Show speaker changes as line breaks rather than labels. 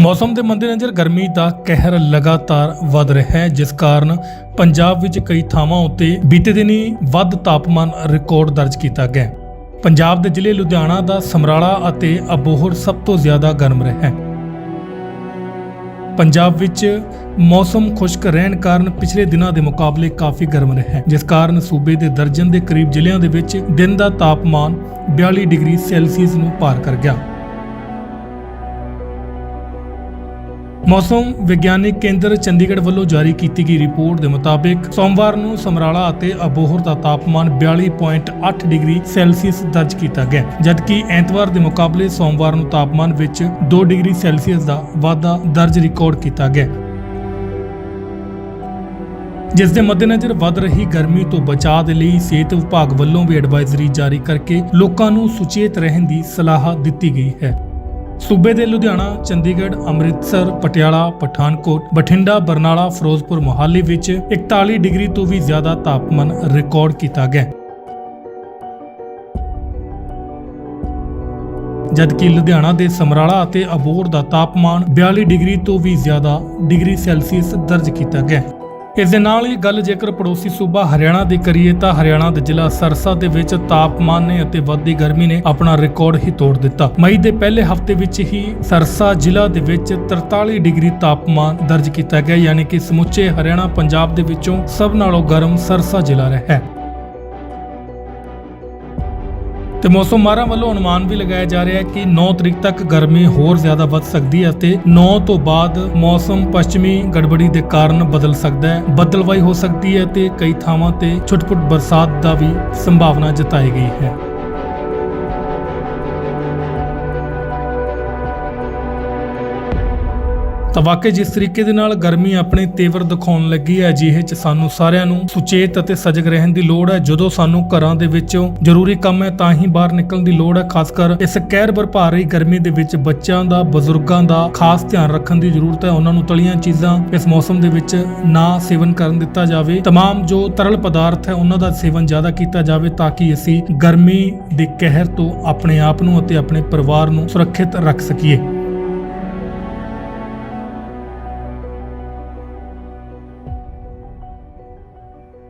ਮੌਸਮ ਦੇ ਮੱਦੇਨਜ਼ਰ ਗਰਮੀ ਦਾ ਕਹਿਰ ਲਗਾਤਾਰ ਵੱਧ ਰਿਹਾ ਹੈ, ਜਿਸ ਕਾਰਨ ਪੰਜਾਬ ਵਿੱਚ ਕਈ ਥਾਵਾਂ ਉੱਤੇ ਬੀਤੇ ਦਿਨੀ ਵੱਧ ਤਾਪਮਾਨ ਰਿਕਾਰਡ ਦਰਜ ਕੀਤਾ ਗਿਆ ਪੰਜਾਬ ਦੇ ਜ਼ਿਲ੍ਹੇ ਲੁਧਿਆਣਾ ਦਾ ਸਮਰਾਲਾ ਅਤੇ ਅਬੋਹਰ ਸਭ ਤੋਂ ਜ਼ਿਆਦਾ ਗਰਮ ਰਿਹਾ ਹੈ। ਪੰਜਾਬ ਵਿੱਚ ਮੌਸਮ ਖੁਸ਼ਕ ਰਹਿਣ ਕਾਰਨ ਪਿਛਲੇ ਦਿਨਾਂ ਦੇ ਮੁਕਾਬਲੇ ਕਾਫੀ ਗਰਮ ਰਿਹਾ ਹੈ, ਜਿਸ ਕਾਰਨ ਸੂਬੇ ਦੇ ਦਰਜਨ ਦੇ ਕਰੀਬ ਜ਼ਿਲ੍ਹਿਆਂ ਦੇ ਵਿੱਚ ਦਿਨ ਦਾ ਤਾਪਮਾਨ 42 ਡਿਗਰੀ ਸੈਲਸੀਅਸ ਨੂੰ ਪਾਰ ਕਰ ਗਿਆ। ਮੌਸਮ ਵਿਗਿਆਨਿਕ ਕੇਂਦਰ ਚੰਡੀਗੜ੍ਹ ਵੱਲੋਂ ਜਾਰੀ ਕੀਤੀ ਗਈ ਰਿਪੋਰਟ ਦੇ ਮੁਤਾਬਿਕ ਸੋਮਵਾਰ ਨੂੰ ਸਮਰਾਲਾ ਅਤੇ ਅਬੋਹਰ ਦਾ ਤਾਪਮਾਨ 42.8 ਡਿਗਰੀ ਸੈਲਸੀਅਸ ਦਰਜ ਕੀਤਾ ਗਿਆ, ਜਦਕਿ ਐਤਵਾਰ ਦੇ ਮੁਕਾਬਲੇ ਸੋਮਵਾਰ ਨੂੰ ਤਾਪਮਾਨ ਵਿੱਚ 2 ਡਿਗਰੀ ਸੈਲਸੀਅਸ ਦਾ ਵਾਧਾ ਦਰਜ ਰਿਕਾਰਡ ਕੀਤਾ ਗਿਆ। ਜਿਸ ਦੇ ਮੱਦੇਨਜ਼ਰ ਵੱਧ ਰਹੀ ਗਰਮੀ ਤੋਂ ਬਚਾਅ ਦੇ ਲਈ ਸਿਹਤ ਵਿਭਾਗ ਵੱਲੋਂ ਵੀ ਐਡਵਾਈਜ਼ਰੀ ਜਾਰੀ ਕਰਕੇ ਲੋਕਾਂ ਨੂੰ ਸੁਚੇਤ ਰਹਿਣ ਦੀ ਸਲਾਹ ਦਿੱਤੀ ਗਈ ਹੈ। ਸੂਬੇ ਦੇ ਲੁਧਿਆਣਾ, ਚੰਡੀਗੜ੍ਹ, ਅੰਮ੍ਰਿਤਸਰ, ਪਟਿਆਲਾ, ਪਠਾਨਕੋਟ, ਬਠਿੰਡਾ, ਬਰਨਾਲਾ, ਫਿਰੋਜ਼ਪੁਰ ਮੋਹਾਲੀ ਵਿੱਚ 41 ਡਿਗਰੀ ਤੋਂ ਵੀ ਜ਼ਿਆਦਾ ਤਾਪਮਾਨ ਰਿਕਾਰਡ ਕੀਤਾ ਗਿਆ ਜਦਕਿ ਲੁਧਿਆਣਾ ਦੇ ਸਮਰਾਲਾ ਅਤੇ ਅਬੋਰ ਦਾ ਤਾਪਮਾਨ 42 ਡਿਗਰੀ ਤੋਂ ਵੀ ਜ਼ਿਆਦਾ ਡਿਗਰੀ ਸੈਲਸੀਅਸ ਦਰਜ ਕੀਤਾ ਗਿਆ ਇਸ ਦੇ ਨਾਲ ਹੀ ਗੱਲ ਜੇਕਰ ਪੜੋਸੀ ਸੂਬਾ ਹਰਿਆਣਾ ਦੀ ਕਰੀਏ ਤਾਂ ਹਰਿਆਣਾ ਦੇ ਜ਼ਿਲ੍ਹਾ ਸਰਸਾ ਦੇ ਵਿੱਚ ਤਾਪਮਾਨ ਨੇ ਅਤੇ ਵੱਧਦੀ ਗਰਮੀ ਨੇ ਆਪਣਾ ਰਿਕਾਰਡ ਹੀ ਤੋੜ ਦਿੱਤਾ। ਮਈ ਦੇ ਪਹਿਲੇ ਹਫ਼ਤੇ ਵਿੱਚ ਹੀ ਸਰਸਾ ਜ਼ਿਲ੍ਹਾ ਦੇ ਵਿੱਚ 43 ਡਿਗਰੀ ਤਾਪਮਾਨ ਦਰਜ ਕੀਤਾ ਗਿਆ, ਯਾਨੀ ਕਿ ਸਮੁੱਚੇ ਹਰਿਆਣਾ ਪੰਜਾਬ ਦੇ ਵਿੱਚੋਂ ਸਭ ਨਾਲੋਂ ਗਰਮ ਸਰਸਾ ਜ਼ਿਲ੍ਹਾ ਰਿਹਾ ਹੈ। ਤੇ ਮੌਸਮ ਮਾਹਰਾਂ ਵੱਲੋਂ ਅਨੁਮਾਨ ਵੀ ਲਗਾਇਆ ਜਾ ਰਿਹਾ ਹੈ ਕਿ 9 ਤਰੀਕ ਤੱਕ ਗਰਮੀ ਹੋਰ ਜ਼ਿਆਦਾ ਵੱਧ ਸਕਦੀ ਹੈ ਅਤੇ 9 ਤੋਂ ਬਾਅਦ ਮੌਸਮ ਪੱਛਮੀ ਗੜਬੜੀ ਦੇ ਕਾਰਨ ਬਦਲ ਸਕਦਾ ਹੈ, ਬੱਦਲਵਾਈ ਹੋ ਸਕਦੀ ਹੈ ਤੇ ਕਈ ਥਾਵਾਂ ਤੇ ਛੁੱਟ-ਪੁੱਟ ਬਰਸਾਤ ਦਾ ਵੀ ਸੰਭਾਵਨਾ ਜਤਾਈ ਗਈ ਹੈ। ਤਾਂ ਵਾਕਈ ਜਿਸ ਤਰੀਕੇ ਦੇ ਨਾਲ ਗਰਮੀ ਆਪਣੇ ਤੇਵਰ ਦਿਖਾਉਣ ਲੱਗੀ ਹੈ ਅਜਿਹੇ ਚ ਸਾਨੂੰ ਸਾਰਿਆਂ ਨੂੰ ਸੁਚੇਤ ਅਤੇ ਸਜਗ ਰਹਿਣ ਦੀ ਲੋੜ ਹੈ ਜਦੋਂ ਸਾਨੂੰ ਘਰਾਂ ਦੇ ਵਿੱਚੋਂ ਜ਼ਰੂਰੀ ਕੰਮ ਹੈ ਤਾਂ ਹੀ ਬਾਹਰ ਨਿਕਲਣ ਦੀ ਲੋੜ ਹੈ ਖਾਸ ਕਰ ਇਸ ਕਹਿਰ ਭਰਪਾ ਰਹੀ ਗਰਮੀ ਦੇ ਵਿੱਚ ਬੱਚਿਆਂ ਦਾ ਬਜ਼ੁਰਗਾਂ ਦਾ ਖਾਸ ਧਿਆਨ ਰੱਖਣ ਦੀ ਜ਼ਰੂਰਤ ਹੈ ਉਹਨਾਂ ਨੂੰ ਤਲੀਆਂ ਚੀਜ਼ਾਂ ਇਸ ਮੌਸਮ ਦੇ ਵਿੱਚ ਨਾ ਸੇਵਨ ਕਰਨ ਦਿੱਤਾ ਜਾਵੇ तमाम ਜੋ ਤਰਲ ਪਦਾਰਥ ਹੈ ਉਹਨਾਂ ਦਾ ਸੇਵਨ ਜ਼ਿਆਦਾ ਕੀਤਾ ਜਾਵੇ ਤਾਂ ਕਿ ਅਸੀਂ ਗਰਮੀ ਦੇ ਕਹਿਰ ਤੋਂ ਆਪਣੇ ਆਪ ਨੂੰ ਅਤੇ ਆਪਣੇ ਪਰਿਵਾਰ ਨੂੰ ਸੁਰੱਖਿਅਤ ਰੱਖ ਸਕੀਏ